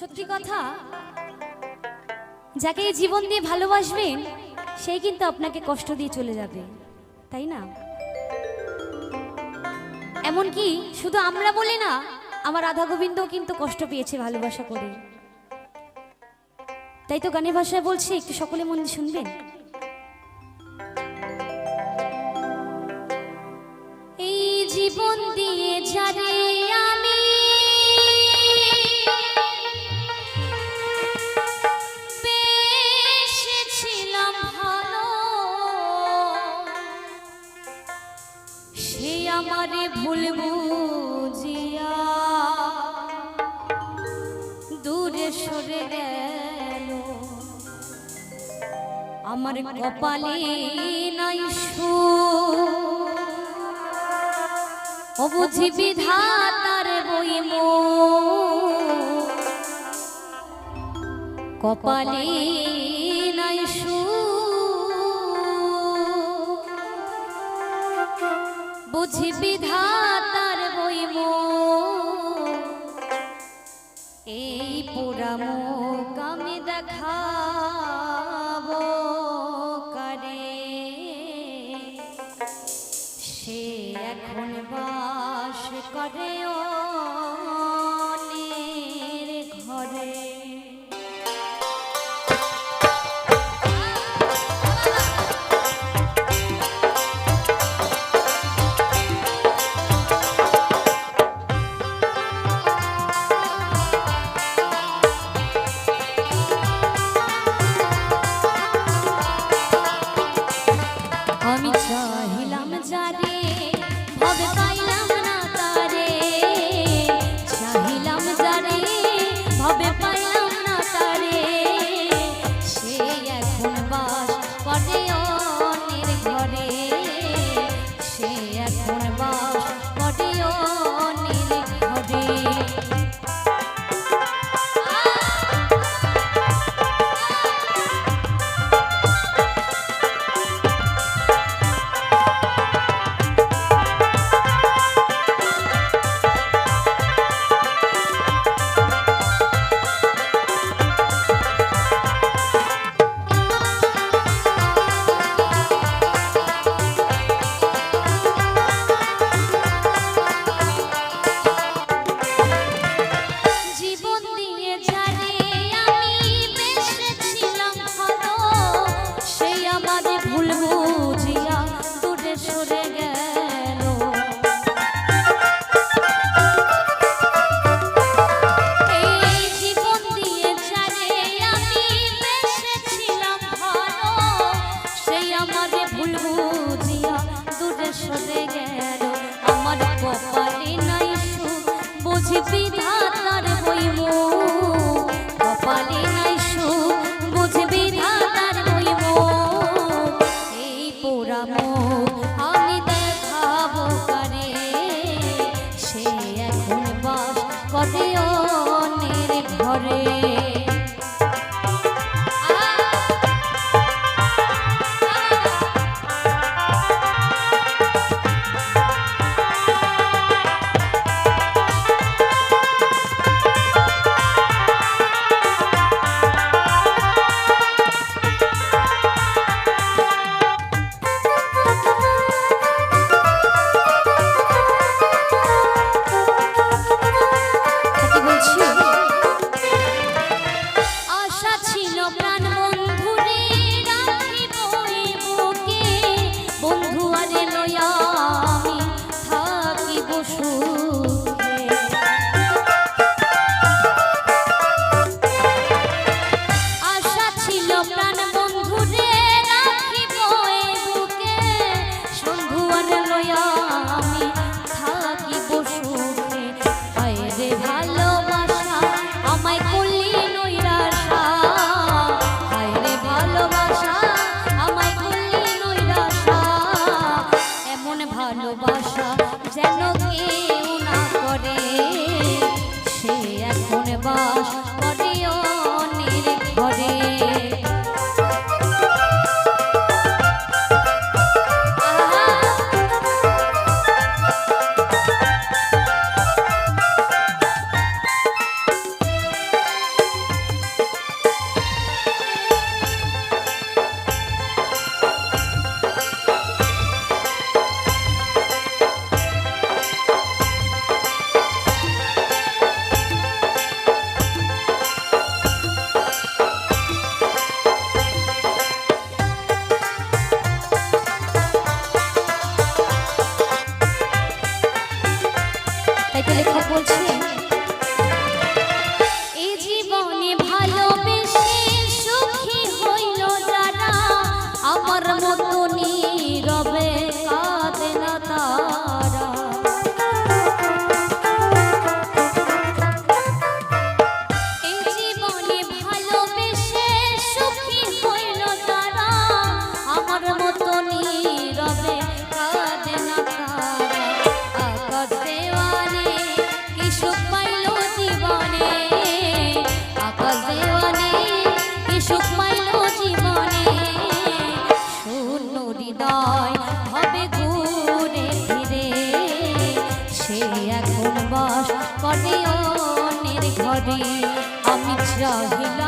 সত্যি কথা, যাকে জীবন দিয়ে ভালোবাসবেন সেই কিন্তু আপনাকে কষ্ট দিয়ে চলে যাবে, তাই না? এমনকি শুধু আমরা বলি না, আমার রাধা গোবিন্দও কিন্তু কষ্ট পেয়েছে ভালোবাসা করে। তাই তো গানের ভাষায় বলছি, একটু সকলে মন শুনবেন? এই জীবন দিয়ে যারে ভুল বুঝিয়া দূরে সরে গেল। আমার কপালে নাই সুখ ও বুঝি বিধাতার বই কপালে নাই সুখ বুঝি দেখাবো করে সে এখন বাস করে অন্যের আমি চাহিলাম যারে, ভবে পাইলাম না তারে। চাহিলাম যারে, ভবে পাইলাম না তারে। সে এখন কপালে নাই সুখ বুঝবি ধাতার হইব প্রাণ বলছে সুখ পাইল জীবনে শূন্য হৃদয় হবে ঘুরে ফিরে। সে এখন বাস করে অন্যের ঘরে। আমি চাহিল